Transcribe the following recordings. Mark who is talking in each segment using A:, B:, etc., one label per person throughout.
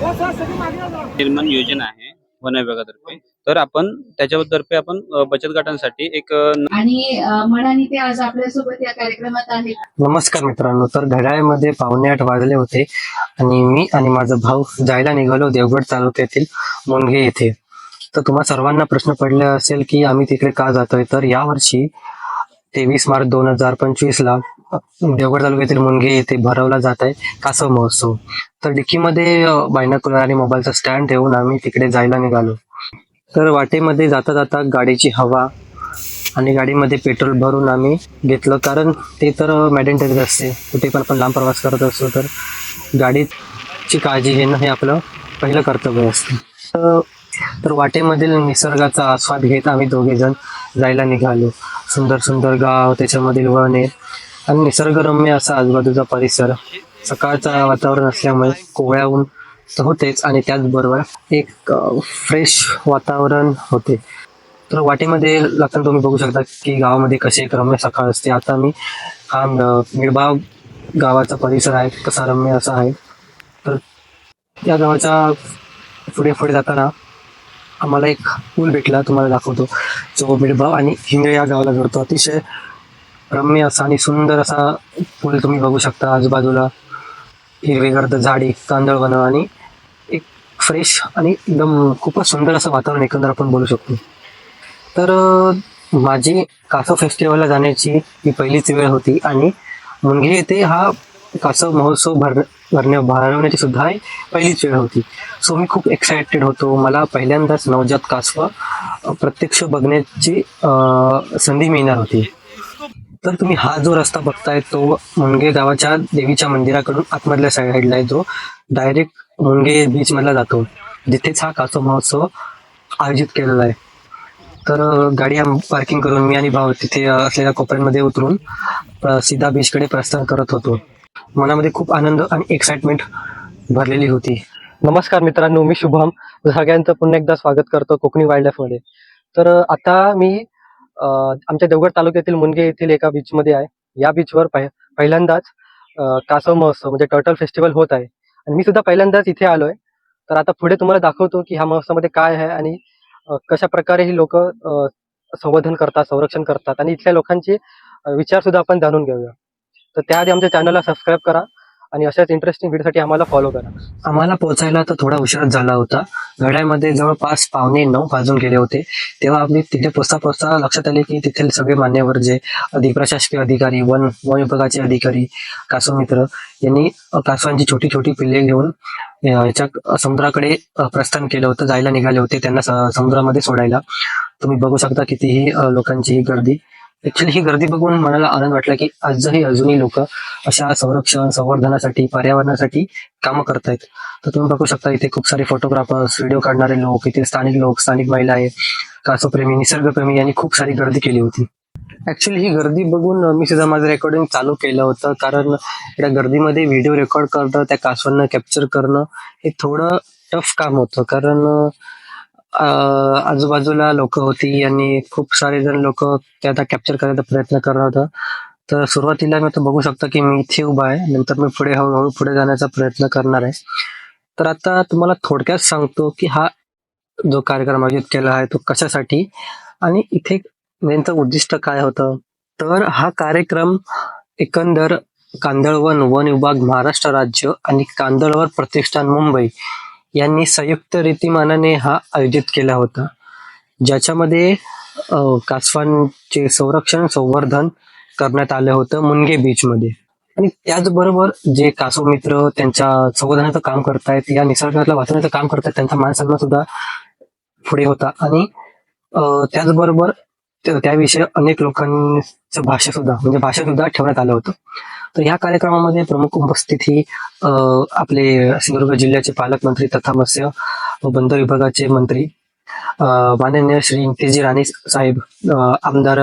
A: निर्माण योजना आहे वन विभागातर्फे तर आपण त्याच्यातर्फे आपण बचत गटांसाठी एक
B: आणि मनाने ते आज आपल्यासोबत या कार्यक्रमात आहेत.
C: नमस्कार मित्रांनो तर घड्याळमध्ये पावणे आठ वाजले होते आणि मी आणि माझा भाऊ जायला निघालो देवगड तालुक्यातील मुनगे येथे. तर तुम्हा सर्वांना प्रश्न पडला असेल की आम्ही तिकडे का जातोय? तर यावर्षी तेवीस मार्च दोन हजार पंचवीस ला देवगड तालुक्यातील मुनगे येथे भरवला जात आहे. कासव महोत्सव. तर डिक्कीमध्ये बायनाकुलर आणि मोबाईलचा स्टँड ठेवून आम्ही तिकडे जायला निघालो. तर वाटेमध्ये जाता जाता गाडीची हवा आणि गाडीमध्ये पेट्रोल भरून आम्ही घेतलं. कारण ते तर मॅडेंटेज असते. कुठे पण आपण लांब प्रवास करत असतो तर गाडीची काळजी घेणं हे आपलं पहिलं कर्तव्य असतं. तर- वाटेमधील निसर्गाचा आस्वाद घेत आम्ही दोघे जण जायला निघालो. सुंदर सुंदर गाव त्याच्यामधील वने. आणि निसर्गरम्य असा आजूबाजूचा परिसर सकाळचा वातावरण असल्यामुळे कोवळ्याहून तर होतेच आणि त्याचबरोबर एक फ्रेश वातावरण होते. तर वाटेमध्ये लागताना तुम्ही बघू शकता की गावामध्ये कशी एक रम्य सकाळ असते. आता मी हा म- मिळबाव गावाचा परिसर आहे कसा रम्य असा आहे. तर या गावाच्या पुढे पुढे जाताना आम्हाला एक पूल भेटला तुम्हाला दाखवतो. जो मिळबाव आणि हिंगळे या गावाला जोडतो. अतिशय रम्य असा आणि सुंदर असा पूल तुम्ही बघू शकता आजूबाजूला. हिरवेगर्द झाडी कांदळवन आणि एक फ्रेश आणि एकदम खूपच सुंदर असं वातावरण एकंदर आपण बोलू शकतो. तर माझी कासव फेस्टिवलला जाण्याची ही पहिलीच वेळ होती आणि मुनगे येथे हा कासव महोत्सव भर भरण्या भरवण्याची सुद्धा ही पहिलीच वेळ होती. सो मी खूप एक्सायटेड होतो. मला पहिल्यांदाच नवजात कासव प्रत्यक्ष बघण्याची संधी मिळणार होती. तर तुम्ही हा जो रस्ता बघताय तो मुंगे गावाच्या देवीच्या मंदिराकडून आतमधल्या साईडला आहे जो डायरेक्ट मुंगे बीच मधला जातो. जिथेच हा कासो महोत्सव आयोजित केलेला आहे. तर गाडी पार्किंग करून मी आणि भाऊ तिथे असलेल्या कोपऱ्यांमध्ये उतरून सीधा बीचकडे प्रस्थान करत होतो. मनामध्ये खूप आनंद आणि एक्साइटमेंट भरलेली होती. नमस्कार मित्रांनो मी शुभम. सगळ्यांचं पुन्हा एकदा स्वागत करतो कोकणी वाईल्डमध्ये. तर आता मी आमच्या देवगड तालुक्यातील मुनगे येथील एका बीचमध्ये आहे. या बीचवर पहिल्यांदाच कासव महोत्सव म्हणजे टर्टल फेस्टिवल होत आहे. आणि मी सुद्धा पहिल्यांदाच इथे आलोय. तर आता पुढे तुम्हाला दाखवतो की ह्या महोत्सवामध्ये काय आहे आणि कशा प्रकारे ही लोक संवर्धन करतात संरक्षण करतात. आणि इथल्या लोकांचे विचार सुद्धा आपण जाणून घेऊया. तर त्याआधी आमच्या चॅनलला सबस्क्राईब करा. आणि अशाच इंटरेस्टिंग व्हिडिओसाठी आम्हाला फॉलो करा. आम्हाला पोहोचायला तर थोडा उशीर झाला होता. गड्यामध्ये जवळपास पावणे नऊ वाजून गेले होते. तेव्हा आम्ही तिथे पोचता पोचता लक्षात आले की तिथे सगळे मान्यवर जे अधिक प्रशासकीय अधिकारी वन वन विभागाचे अधिकारी कासव मित्र यांनी कासवांची छोटी छोटी पिल्ले घेऊन याच्या समुद्राकडे प्रस्थान केलं होतं जायला निघाले होते त्यांना समुद्रामध्ये सोडायला. तुम्ही बघू शकता कितीही लोकांची ही गर्दी. ऍक्च्युली ही गर्दी बघून मनाला आनंद वाटला की आजही अजूनही लोक अशा संरक्षण संवर्धनासाठी पर्यावरणासाठी कामं करतायत. तर तुम्ही बघू शकता इथे खूप सारे फोटोग्राफर्स व्हिडिओ काढणारे लोक इथे स्थानिक लोक स्थानिक महिला आहे कासोप्रेमी निसर्गप्रेमी यांनी खूप सारी गर्दी केली होती. ऍक्च्युली ही गर्दी बघून मी सुद्धा माझं रेकॉर्डिंग चालू केलं होतं कारण या गर्दीमध्ये व्हिडिओ रेकॉर्ड करणं त्या कासवांना कॅप्चर करणं हे थोडं टफ काम होतं. कारण आजूबाजूला लोक होती आणि खूप सारे जण लोक ते आता कॅप्चर करायचा प्रयत्न करत होता. तर सुरुवातीला मी तो बघू शकतो की मी इथे उभा आहे. नंतर मी पुढे हळूहळू पुढे जाण्याचा प्रयत्न करणार आहे. तर आता तुम्हाला थोडक्यात सांगतो की हा जो कार्यक्रम आयोजित केला आहे तो कशासाठी आणि इथे नेमकं उद्दिष्ट काय होतं? तर हा कार्यक्रम एकंदर कांदळवन वन विभाग महाराष्ट्र राज्य आणि कांदळवन प्रतिष्ठान मुंबई यांनी संयुक्त रीतीमानाने हा आयोजित केला होता. ज्याच्यामध्ये कासवांचे संरक्षण संवर्धन करण्यात आलं होतं मुनगे बीचमध्ये आणि त्याचबरोबर जे कासव मित्र त्यांच्या संवर्धनाचं काम करतायत या निसर्गातलं वाचवण्याचं काम करतायत त्यांचा मान सन्मान सुद्धा पुढे होता. आणि त्याचबरोबर तर त्याविषयी अनेक लोकांचं भाषण सुद्धा म्हणजे भाषण सुद्धा ठेवण्यात आलं होतं. तर या कार्यक्रमामध्ये प्रमुख उपस्थित ही अं, आपले सिंधुदुर्ग जिल्ह्याचे पालकमंत्री तथा मत्स्य व बंदर विभागाचे मंत्री माननीय श्री इंतेजी राणे साहेब आमदार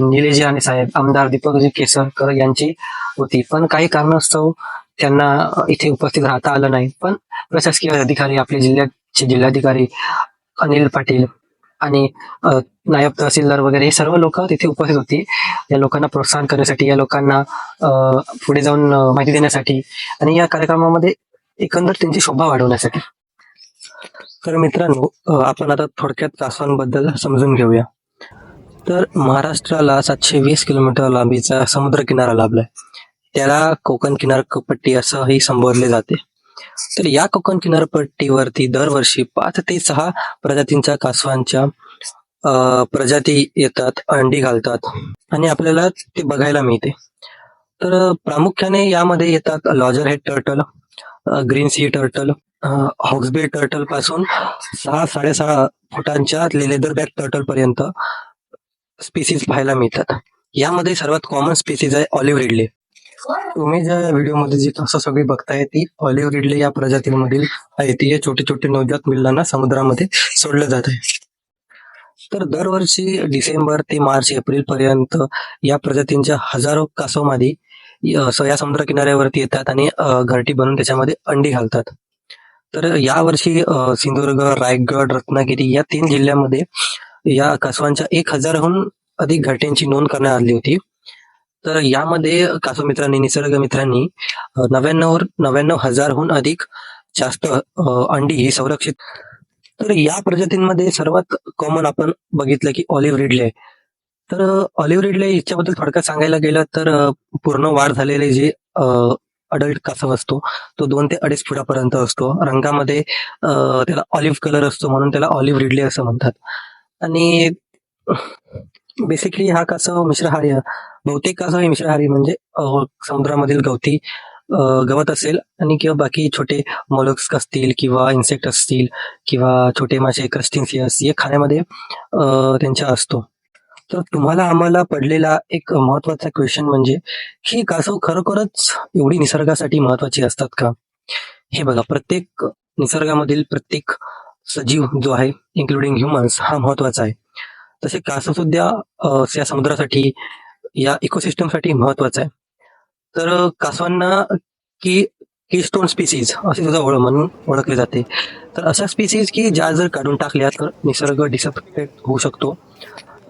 C: निलेजी राणे साहेब आमदार दीपकजी केसरकर यांची होती. पण काही कारणास्तव त्यांना इथे उपस्थित राहता आलं नाही. पण प्रशासकीय अधिकारी आपले जिल्ह्याचे जिल्हाधिकारी अनिल पाटील आणि नायब तहसीलदार वगैरे हे सर्व लोक तिथे उपस्थित होती. या लोकांना प्रोत्साहन करण्यासाठी या लोकांना पुढे जाऊन माहिती देण्यासाठी आणि या कार्यक्रमामध्ये एकंदर त्यांची शोभा वाढवण्यासाठी. तर मित्रांनो आपण आता थोडक्यात कासवांबद्दल समजून घेऊया. तर महाराष्ट्राला सातशे वीस किलोमीटर लांबीचा समुद्र किनारा लाभलाय. त्याला कोकण किनारपट्टी असंही संबोधले जाते. तर या कोकण किनारपट्टीवरती दरवर्षी पाच ते सहा प्रजातींच्या कासवांच्या अ, प्रजाती येतात अंडी घालतात. आणि आपल्याला ते बघायला मिळते. तर प्रामुख्याने यामध्ये येतात loggerhead turtle green sea turtle hawksbill टर्टलपासून सहा साडेसहा फुटांच्या लेदर बॅक टर्टल पर्यंत स्पीसीज पाहायला मिळतात. यामध्ये सर्वात कॉमन स्पीसीज आहे ऑलिव्ह रिडले. तुम्ही ज्या व्हिडिओमध्ये जी कासव सगळी बघताय ती ऑलिव्ह रिडले या प्रजातीमधील आहे ती हे छोटे छोटे नवजात मुलांना समुद्रामध्ये सोडलं जात आहे. तर दरवर्षी डिसेंबर ते मार्च एप्रिल पर्यंत या प्रजातींच्या हजारो कासवमादी या या समुद्र किनाऱ्यावरती येतात आणि घरटी बनवून त्याच्यामध्ये अंडी घालतात. तर यावर्षी वर्षी सिंधुदुर्ग रायगड रत्नागिरी या तीन जिल्ह्यामध्ये या कासवांच्या एक हजारहून अधिक घरट्यांची नोंद करण्यात आली होती. तर यामध्ये कासव मित्रांनी निसर्ग मित्रांनी नव्याण्णव नव्याण्णव हजारहून अधिक जास्त अंडी ही संरक्षित तर या प्रजातींमध्ये सर्वात कॉमन आपण बघितलं की ऑलिव्ह रिडले तर ऑलिव्ह रिडले याच्याबद्दल थोडक्यात सांगायला गेलं तर पूर्ण वाढ झालेले जे अडल्ट कासव असतो तो दोन ते अडीच फुटापर्यंत असतो. रंगामध्ये त्याला ऑलिव्ह कलर असतो म्हणून त्याला ऑलिव्ह रिडले असं म्हणतात. आणि बेसिकली हा कासव मिश्रहार्य बहुतेक असं हे मिश्रहारी म्हणजे समुद्रामधील गवती अ, गवत असेल आणि किंवा बाकी छोटे मोलक्स असतील किंवा इन्सेक्ट असतील किंवा छोटे मासे क्रस्टिन्सियस हे खाण्यामध्ये अ, त्यांच्या असतो. तर तुम्हाला आम्हाला पडलेला एक महत्त्वाचा क्वेश्चन म्हणजे ही कासव खरोखरच एवढी निसर्गासाठी महत्वाची असतात का? हे बघा प्रत्येक निसर्गामधील प्रत्येक सजीव जो आहे इन्क्लुडिंग ह्युमन्स हा महत्त्वाचा आहे. तसे कासव सुद्धा या समुद्रासाठी या इकोसिस्टमसाठी महत्वाचं आहे. तर कासवांना की कीस्टोन स्पीसीज असे सुद्धा ओळख म्हणून ओळखले जाते. तर अशा स्पीसीज की ज्या जर काढून टाकल्या तर निसर्ग डिसअफेक्ट होऊ शकतो.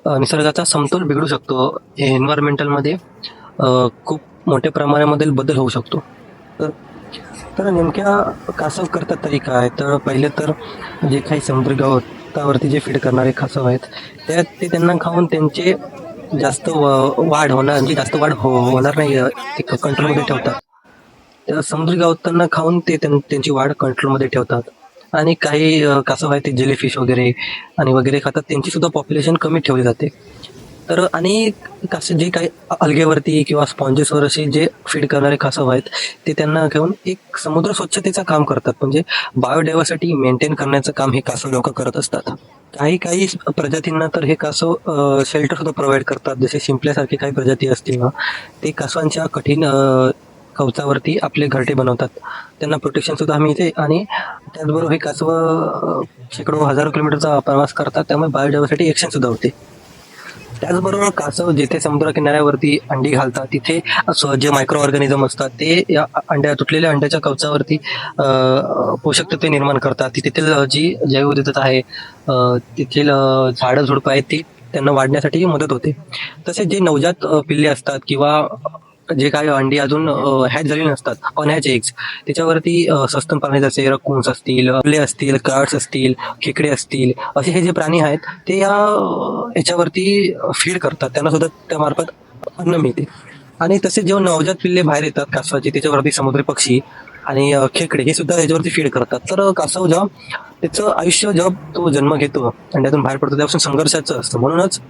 C: निसर्गाचा समतोल बिघडू शकतो. एन्व्हायरमेंटलमध्ये खूप मोठ्या प्रमाणामध्ये बदल होऊ शकतो. तर तर नेमक्या कासव करतात तरी काय? तर पहिले तर जे काही समुद्र गवतावरती जे फीड करणारे कासव आहेत त्यात ते त्यांना खाऊन त्यांचे जास्त वाढ होणार म्हणजे जास्त वाढ हो-, होणार नाही ते कंट्रोलमध्ये ठेवतात. समुद्री गावतांना खाऊन ते त्यांची वाढ कंट्रोलमध्ये ठेवतात. आणि काही कसं कासव ते जेलीफिश वगैरे आणि वगैरे खातात त्यांची सुद्धा पॉप्युलेशन कमी ठेवली जाते. तर आणि कास जे काही अलगेवरती किंवा स्पॉन्जेसवर असे जे फीड करणारे कासव आहेत ते त्यांना घेऊन एक समुद्र स्वच्छतेचं काम करतात. म्हणजे बायोडायव्हर्सिटी मेंटेन करण्याचं काम हे कासव लोक करत असतात. काही काही प्रजातींना तर हे कासव शेल्टर सुद्धा प्रोव्हाइड करतात. जसे शिंपल्यासारखे काही प्रजाती असतील ना ते कासवांच्या कठीण कवचावरती आपले घरटे बनवतात. त्यांना प्रोटेक्शन सुद्धा मिळते आणि त्याचबरोबर हे कासव शेकडो हजारो किलोमीटरचा प्रवास करतात. त्यामुळे बायोडायव्हर्सिटी एक्शन सुद्धा होते. त्याचबरोबर कासव जिथे समुद्र किनाऱ्यावरती अंडी घालतात तिथे जे मायक्रो ऑर्गॅनिझम असतात ते या अंड्या तुटलेल्या अंड्याच्या कवचावरती पोषक तत्वे निर्माण करतात. ती जी जैवविविधता आहे तेथील तिथील झाडं झुडपं आहेत ती त्यांना वाढण्यासाठी मदत होते. तसेच जे नवजात पिल्ले असतात किंवा जे काही अंडी अजून हॅच झालेली नसतात. अनहॅच एग्स त्याच्यावरती सस्तन प्राणी जसे रकून्स असतील फुले असतील कार्ड्स असतील खेकडे असतील असे हे जे प्राणी आहेत ते या याच्यावरती फीड करतात. त्यांना सुद्धा त्यामार्फत अन्न मिळते. आणि तसे जेव्हा नवजात पिल्ले बाहेर येतात कासवाचे त्याच्यावरती समुद्री पक्षी आणि खेकडे हे सुद्धा याच्यावरती फीड करतात. तर कासव जेव्हा त्याचं आयुष्य जेव्हा तो जन्म घेतो अंड्यातून बाहेर पडतो त्यापासून संघर्षाचं असतं. म्हणूनच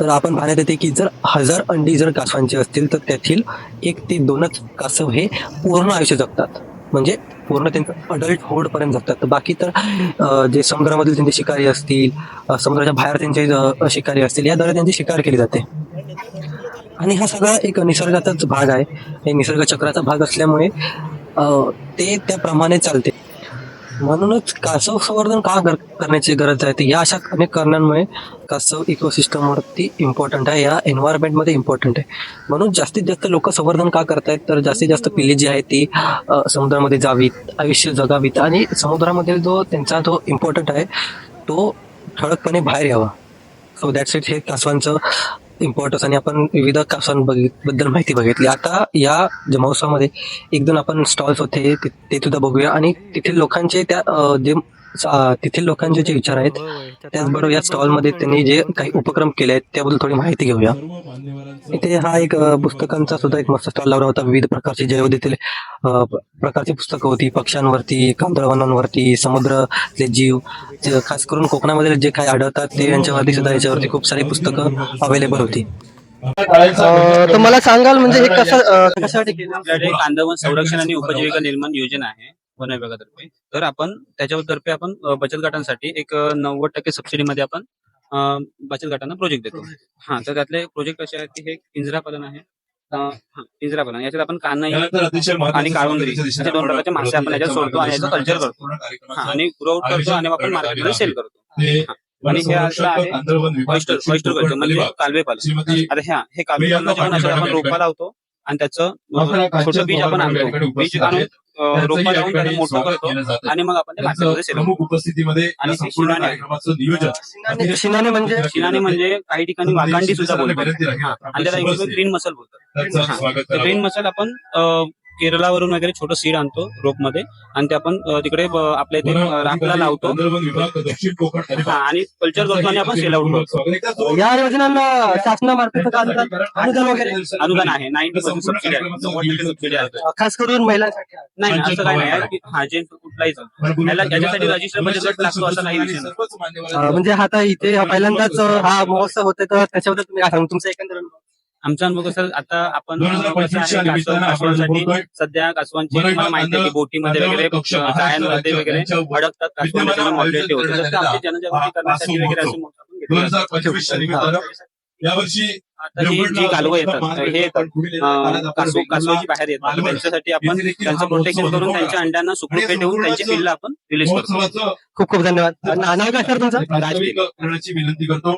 C: तर आपण पाहण्यात येते की जर हजार अंडी जर कासवांची असतील तर त्यातील एक ते दोनच कासव हे पूर्ण आयुष्य जगतात. म्हणजे पूर्ण त्यांचं अडल्ट होडपर्यंत जगतात. तर बाकी तर जे समुद्रामधील त्यांचे शिकारी असतील समुद्राच्या बाहेर त्यांचे शिकारी असतील याद्वारे त्यांची शिकार केली जाते. आणि हा सगळा एक निसर्गाचाच भाग आहे. हे निसर्ग चक्राचा भाग असल्यामुळे ते त्याप्रमाणे चालते. म्हणूनच कासव संवर्धन का कर- करण्याची गरज आहे? तर या अशा अनेक कारणांमुळे कासव इकोसिस्टमवरती इम्पॉर्टंट आहे. या एन्व्हायरमेंटमध्ये इम्पॉर्टंट आहे. म्हणून जास्तीत जास्त लोक संवर्धन का करतायत? तर जास्तीत जास्त पिल्ले जी आहे ती समुद्रामध्ये जावीत आयुष्य जगावीत आणि समुद्रामध्ये जो त्यांचा जो इम्पॉर्टंट आहे तो ठळकपणे बाहेर यावा. सो दॅट्स इट हे कासवांचं इम्पॉर्टन्स आणि आपण विविध कासांबद्दल माहिती बघितली. आता या ज्या महोत्सवामध्ये एक दोन आपण स्टॉल्स होते ते सुद्धा बघूया. आणि तिथे लोकांचे त्या जे तेथील लोकांचे जे विचार आहेत त्याचबरोबर या स्टॉलमध्ये त्यांनी जे काही उपक्रम केले आहेत त्याबद्दल थोडी माहिती घेऊया. इथे हा एक पुस्तकांचा सुद्धा एक मस्त स्टॉल लावला होता. विविध प्रकारची प- प्रकारची पुस्तकं होती. पक्ष्यांवरती कांदळवनांवरती समुद्रातले जीव खास करून कोकणामध्ये जे काही आढळतात ते यांच्यावरती सुद्धा याच्यावरती खूप सारी पुस्तकं अवेलेबल होती. तर मला सांगाल म्हणजे हे कसं कशासाठी
A: कांदळवन संरक्षण आणि उपजीविका निर्माण योजना आहे. वन विभागातर्फे. तर आपण त्याच्यातर्फे आपण बचत गटांसाठी एक नव्वद टक्के सबसिडीमध्ये आपण बचत गटांना प्रोजेक्ट देतो. हा तर त्यातले प्रोजेक्ट असे आहेत की हे पिंजरा पालन आहे. हा, पिंजरा पालन. याच्यात आपण कान्हाई आणि काळुंदरी असे दोन प्रकारचे मासे आपण याच्यात सोडतो आणि याचं कल्चर करतो. हा, आणि ग्रो करतो आणि आपण मार्केटमध्ये सेल करतो. आणि हे असं आहे ऑइस्टर ऑइस्टर कल्चर म्हणजे. कालवे पालन आता ह्या हे कालवे आपण रोपा लावतो आणि त्याचं छोटं बीज आपण आणतो. बीज आणून रोपा लावून मोठं करतो. आणि मग आपण सेल
D: प्रमुख उपस्थितीमध्ये या
A: आणि
D: संपूर्ण
A: शिनाने-
D: कार्यक्रमाचं नियोजन.
C: शिनाने शिनाने म्हणजे?
A: शिनाने म्हणजे काही ठिकाणी वाकांडी सुद्धा बोलतात. आणि त्याला इंग्लिश ग्रीन मसल बोलतात. हा. ग्रीन. मसल आपण अ, केरलावरून वगैरे छोटं सीड आणतो रोपमध्ये आणि ते आपण तिकडे आपल्या इथे
D: अधिकारी
A: लावतो. आणि कल्चर करतो. आणि आपण सेल आउट करतो.
C: या योजनांना शासनामार्फत का अनुदान वगैरे
A: अनुदान आहे. नाईन्टी पर्सेंट सबसिडी आहे. सबसिडी आहे.
C: खास करून महिलांसाठी आहे.
A: नाही असं काही नाही हा जे कुठलाही चालतं. याला याच्यासाठी रजिस्टर गट लागतो असं काही विषय नाही.
D: मान्यवरांचं
C: म्हणजे हा आता इथे पहिल्यांदाच हा महोत्सव होते तर त्याच्याबद्दल तुम्ही काय सांगू तुमचा एकंदर?
A: आमचा अनुभव कसा आता आपण
D: 2025
A: कसं
D: च्या
A: आहे,
D: निमित्तानं
A: कासव-
D: आपण
A: कासवांसाठी.
D: बोलतोय.
A: सध्या कासवांची माहिती आहे की बोटीमध्ये वगैरे जाळ्यांमध्ये वगैरे अडकतात होते जनजागृती करण्यासाठी वगैरे. असे
D: यावर्षी
A: जी कालवं येतात हे कासव कासवाची बाहेर येतात. त्यांच्यासाठी आपण त्यांचं प्रोटेक्शन करून त्यांच्या अंड्यांना सुखरूपे ठेवून त्यांची पिल्लं आपण रिलीज करतो.
C: खूप खूप धन्यवाद. नाव काय सर तुमचं?
D: प्रास्ताविक करण्याची विनंती करतो.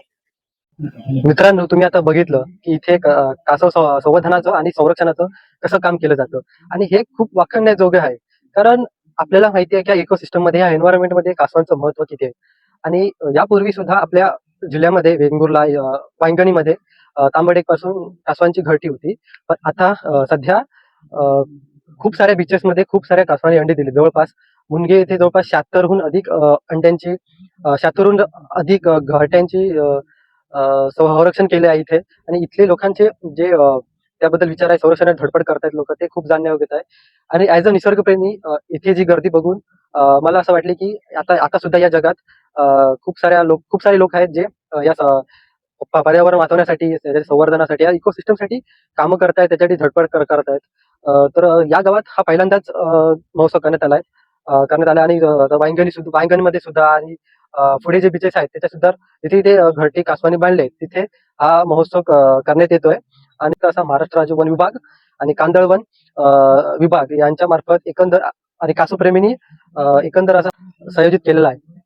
C: मित्रांनो तुम्ही आता बघितलं की इथे कासव संवर्धनाचं आणि संरक्षणाचं कसं काम केलं जातं. आणि हे खूप वाखण्याजोगे आहे. कारण आपल्याला माहिती आहे की इकोसिस्टममध्ये या एन्व्हायरमेंटमध्ये कासवांचं महत्त्व किती आहे. आणि यापूर्वी सुद्धा आपल्या जिल्ह्यामध्ये वेंगुर्ला वांगणीमध्ये अं, तांबडेकपासून कासवांची घरटी होती. पण आता सध्या खूप साऱ्या बीचेस मध्ये खूप साऱ्या कासवांनी अंडे दिले. जवळपास मुनगे येथे जवळपास शहात्तरहून अधिक अंड्यांची शहात्तरहून अधिक घरट्यांची संरक्षण केले आहे इथे. आणि इथले लोकांचे जे त्याबद्दल विचार आहे संरक्षणात धडपड करतायत लोक ते खूप जाणण्यायोग्य आहे. आणि ऍज अ निसर्गप्रेमी इथे जी गर्दी बघून मला असं वाटले की आता आता सुद्धा या जगात खूप साऱ्या लोक खूप सारे लोक आहेत जे या पर्यावरण वाचवण्यासाठी संवर्धनासाठी या इकोसिस्टमसाठी कामं करतायत त्याच्यासाठी धडपड करतायत. तर या गावात हा पहिल्यांदाच महोत्सव करण्यात आलाय. करण्यात आला आणि अं, सुद्धा वांगणीमध्ये सुद्धा आणि पुढे जे बीचेस आहेत त्याच्या सुद्धा जिथे ते घरटी कासवानी बांधले. तिथे हा महोत्सव करण्यात येतोय. आणि असा महाराष्ट्र राज्य वन विभाग आणि कांदळवन विभाग यांच्या मार्फत एकंदर आणि कासवप्रेमींनी एकंदर असा संयोजित केलेला आहे.